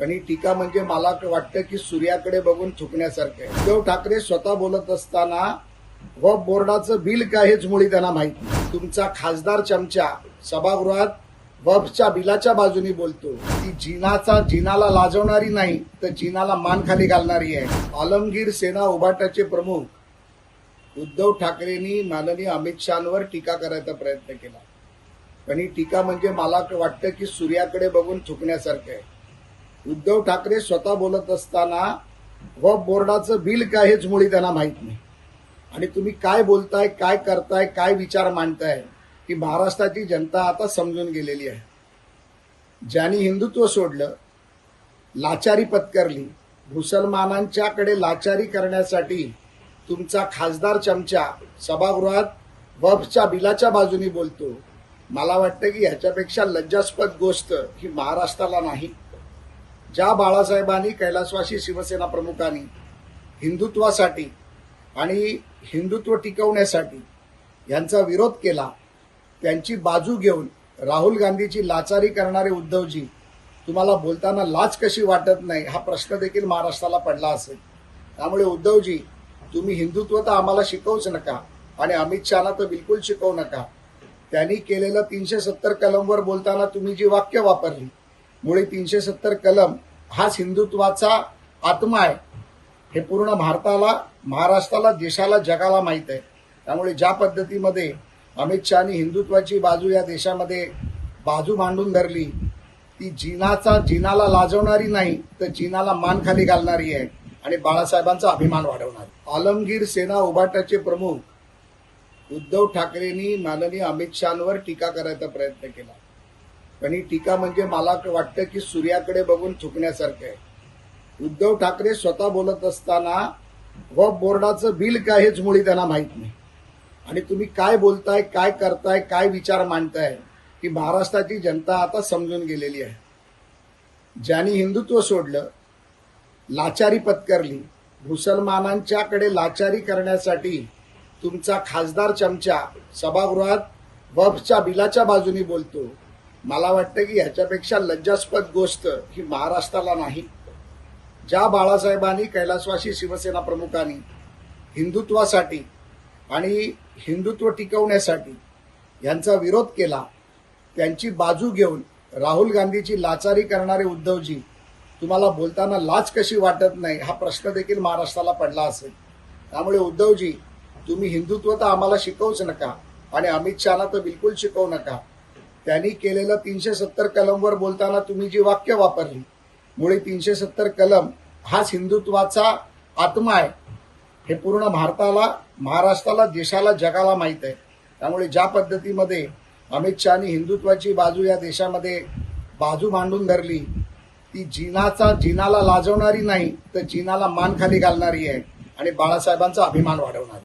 आणि टीका म्हणजे मला वाटतं की सूर्याकडे बघून थुकण्यासारखं आहे. उद्धव ठाकरे स्वतः बोलत असताना व बोर्डाचं बिल काय हेच मुळी त्यांना माहीत तुमचा खासदार चमचा सभागृहात वफच्या बिलाच्या बाजूनी बोलतो. ती जिनाचा जिनाला लाजवणारी नाही तर जिनाला मान खाली घालणारी आहे. आलमगीर सेना उभाटाचे प्रमुख उद्धव ठाकरेंनी माननीय अमित शहावर टीका करायचा प्रयत्न केला. आणि टीका म्हणजे मला वाटतं की सूर्याकडे बघून थुकण्यासारखं आहे. उद्धव ठाकरे स्वतः बोलत असताना व बोर्डाचं बिल काय हेच मुळी त्यांना माहीत नाही. आणि तुम्ही काय बोलताय काय करताय काय विचार मांडताय ही महाराष्ट्राची जनता आता समजून गेलेली आहे. ज्यांनी हिंदुत्व सोडलं लाचारी पत्करली मुसलमानांच्याकडे लाचारी करण्यासाठी तुमचा खासदार चमचा सभागृहात वफच्या बिलाच्या बाजूनी बोलतो. मला वाटतं की ह्याच्यापेक्षा लज्जास्पद गोष्ट ही महाराष्ट्राला नाही. ज्या बाळासाहेबांनी कैलासवासी शिवसेना प्रमुखांनी हिंदुत्वासाठी आणि हिंदुत्व टिकवण्यासाठी यांचा विरोध केला त्यांची बाजू घेऊन राहुल गांधीची लाचारी करणारे उद्धवजी तुम्हाला बोलताना लाच कशी वाटत नाही हा प्रश्न देखील महाराष्ट्राला पडला असेल. त्यामुळे उद्धवजी तुम्ही हिंदुत्व तर आम्हाला शिकवूच नका आणि अमित शहाना तर बिलकुल शिकवू नका. त्यांनी केलेलं तीनशे सत्तर कलमवर बोलताना तुम्ही जी वाक्य वापरली मुळे तीनशे सत्तर कलम हाच हिंदुत्वाचा आत्मा आहे. हे पूर्ण भारताला महाराष्ट्राला देशाला जगाला माहीत आहे. त्यामुळे ज्या पद्धतीमध्ये अमित शहानी हिंदुत्वाची बाजू या देशामध्ये बाजू मांडून धरली ती जिनाचा जिनाला लाजवणारी नाही तर जिनाला मान खाली घालणारी आहे. आणि बाळासाहेबांचा अभिमान वाढवणार. आलमगीर सेना उभाटाचे प्रमुख उद्धव ठाकरेंनी माननीय अमित शहावर टीका करायचा प्रयत्न केला. पण ही टीका म्हणजे मला वाटतं की सूर्याकडे बघून थुकण्यासारखं आहे. उद्धव ठाकरे स्वतः बोलत असताना व बोर्डाचं बिल काय हेच मुळी त्यांना माहीत नाही. आणि तुम्ही काय बोलताय काय करताय काय विचार मांडताय ही महाराष्ट्राची जनता आता समजून गेलेली आहे. ज्यांनी हिंदुत्व सोडलं लाचारी पत्करली मुसलमानांच्याकडे लाचारी करण्यासाठी तुमचा खासदार चमचा सभागृहात वफच्या बिलाच्या बाजूनी बोलतो मला वाटतं की ह्याच्यापेक्षा लज्जास्पद गोष्ट ही महाराष्ट्राला नाही. ज्या बाळासाहेबांनी कैलासवासी शिवसेना प्रमुखांनी हिंदुत्वासाठी आणि हिंदुत्व टिकवण्यासाठी यांचा विरोध केला त्यांची बाजू घेऊन राहुल गांधीची लाचारी करणारे उद्धवजी तुम्हाला बोलताना लाच कशी वाटत नाही हा प्रश्न देखील महाराष्ट्राला पडला असेल. त्यामुळे उद्धवजी तुम्ही हिंदुत्व तर आम्हाला शिकवूच नका आणि अमित शहाना तर बिलकुल शिकवू नका. त्यांनी केलेलं तीनशे सत्तर कलमवर बोलताना तुम्ही जी वाक्य वापरली मुळे तीनशे सत्तर कलम हाच हिंदुत्वाचा आत्मा आहे. हे पूर्ण भारताला महाराष्ट्राला देशाला जगाला माहीत आहे. त्यामुळे ज्या पद्धतीमध्ये अमित शहानी हिंदुत्वाची बाजू या देशामध्ये बाजू मांडून धरली ती जिनाचा जिनाला लाजवणारी नाही तर जिनाला मान खाली घालणारी आहे. आणि बाळासाहेबांचा अभिमान वाढवणार